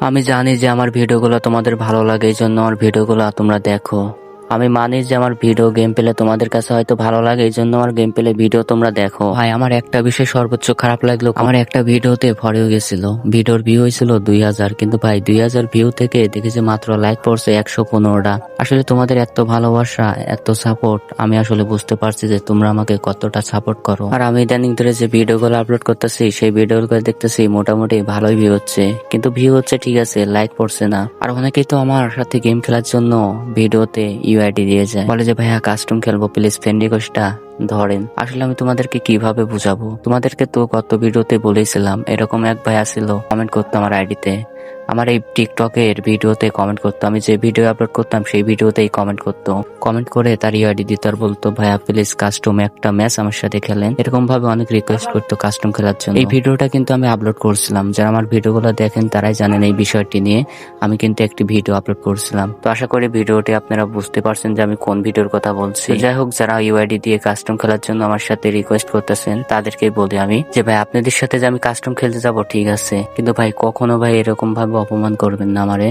আমি জানি যে আমার ভিডিওগুলো তোমাদের ভালো লাগে এই জন্য আমার ভিডিওগুলো তোমরা দেখো। আমি মানি যে আমার ভিডিও গেম পেলে তোমাদের কাছে হয়তো ভালো লাগে এই জন্য আমার গেম পেলে ভিডিও তোমরা দেখো। ভাই আমার একটা বিষয় সর্বোচ্চ খারাপ লাগল। আমার একটা ভিডিওতে ফরেও গেছিল। ভিডিওর ভিউ হয়েছিল দুই হাজার কিন্তু ভাই দুই হাজার ভিউ থেকে দেখেছি মাত্র লাইক পড়ছে একশো পনেরোটা। আসলে তোমাদের এত ভালোবাসা এত সাপোর্ট আমি আসলে বুঝতে পারছি যে তোমরা আমাকে কতটা সাপোর্ট করো। আর আমি ইদানিং ধরে যে ভিডিওগুলো আপলোড করতেছি সেই ভিডিওগুলো দেখতেছি মোটামুটি ভালোই ভিউ হচ্ছে। কিন্তু ভিউ হচ্ছে ঠিক আছে লাইক পড়ছে না। আর অনেকেই তো আমার সাথে গেম খেলার জন্য ভিডিওতে ইউআইডি দিয়ে যায়। বলে যে, ভাইয়া কাস্টম খেলব প্লিজ ফ্রেন্ড রিকোয়েস্টটা ধরেন। আসলে আমি তোমাদেরকে কীভাবে বুঝাবো? তোমাদেরকে তো কত ভিডিওতে বলেছিলাম, এরকম এক ভাইয়া ছিল কমেন্ট করতো আমার আইডিতে আমার এই টিকটকের ভিডিওতে কমেন্ট করতো। আমি যে ভিডিও আপলোড করতাম, সেই ভিডিওতেই কমেন্ট করতো। কমেন্ট করে তার ইউআইডি দিত আর বলতো, ভাইয়া প্লিজ কাস্টম একটা ম্যাচ আমার সাথে খেলেন। এরকম ভাবে অনেক রিকোয়েস্ট করতো কাস্টম খেলার জন্য। এই ভিডিওটা কিন্তু আমি আপলোড করছিলাম। যারা আমার ভিডিওগুলো দেখেন, তারাই জানেন এই বিষয়টি নিয়ে। আমি কিন্তু একটি ভিডিও আপলোড করছিলাম। তো আশা করি ভিডিওটি আপনারা বুঝতে পারছেন যে আমি কোন ভিডিওর কথা বলছি। যাই হোক, যারা ইউআইডি দিয়ে কাস্টম খেলার জন্য আমার সাথে রিকোয়েস্ট করতেছেন তাদেরকে বলি আমি যে ভাই আপনাদের সাথে যে আমি কাস্টম খেলতে যাব, ঠিক আছে। কিন্তু ভাই, কখনো ভাই এরকম ভাবে অপমান করবেন না আমারে